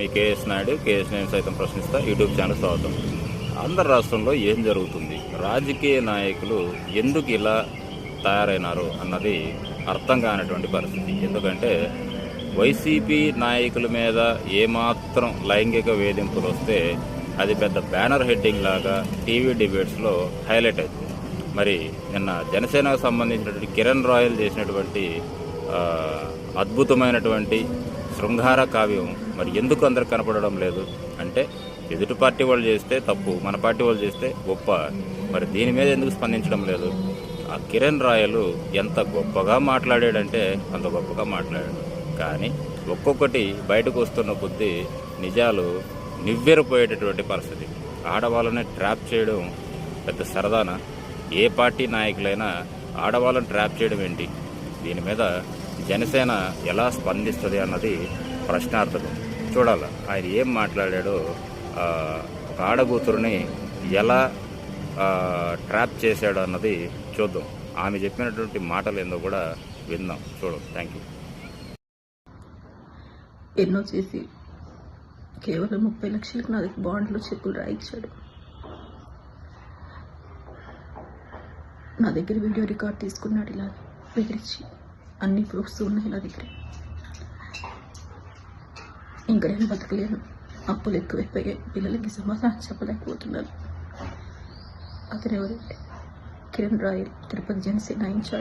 మీ KS Naidu KS నేను సైతం ప్రశ్నిస్తా. యూట్యూబ్ ఛానల్ స్వాగతం. ఆంధ్ర రాష్ట్రంలో ఏం జరుగుతుంది? రాజకీయ నాయకులు ఎందుకు ఇలా తయారైనారు అన్నది అర్థం కానటువంటి పరిస్థితి. ఎందుకంటే వైసీపీ నాయకుల మీద ఏమాత్రం లైంగిక వేధింపులు వస్తే అది పెద్ద బ్యానర్ హెడ్డింగ్ లాగా టీవీ డిబేట్స్లో హైలైట్ అవుతుంది. మరి నిన్న జనసేనకు సంబంధించినటువంటి కిరణ్ రాయల్ చేసినటువంటి అద్భుతమైనటువంటి శృంగార కావ్యం మరి ఎందుకు అందరు కనపడడం లేదు? అంటే ఎదుటి పార్టీ వాళ్ళు చేస్తే తప్పు మన పార్టీ వాళ్ళు చేస్తే గొప్ప. మరి దీని మీద ఎందుకు స్పందించడం లేదు? ఆ కిరణ్ రాయలు ఎంత గొప్పగా మాట్లాడాడంటే అంత గొప్పగా మాట్లాడాడు. కానీ ఒక్కొక్కటి బయటకు వస్తున్న కొద్దీ నిజాలు నివ్వెరపోయేటటువంటి పరిస్థితి. ఆడవాళ్ళని ట్రాప్ చేయడం పెద్ద సరదానా? ఏ పార్టీ నాయకులైనా ఆడవాళ్ళని ట్రాప్ చేయడం ఏంటి? దీని మీద జనసేన ఎలా స్పందిస్తుంది అన్నది ప్రశ్నార్థకం. చూడాలి ఆయన ఏం మాట్లాడాడో ఒక ఆడగూతురుని ఎలా ట్రాప్ చేశాడు అన్నది చూద్దాం. ఆమె చెప్పినటువంటి మాటలు ఏందో కూడా విందాం. చూడం థ్యాంక్ యూ ఎన్నో చేసి కేవలం ముప్పై లక్షలకు నా దగ్గర బాండ్లు చెక్కులు రాయించాడు. నా దగ్గర వీడియో రికార్డ్ తీసుకున్నాడు ఇలా బెదిరించి అన్ని ప్రూఫ్స్ ఉన్నాయి నా దగ్గర. ఇంకా నేను బతకలేను. అప్పులు ఎక్కువైపోయాయి. పిల్లలకి సమాధానం చెప్పలేకపోతున్నాను. అతను ఎవరంటే? కిరణ్ రాయల్. తిరుపతి జనసేన ఇన్ఛార్జ్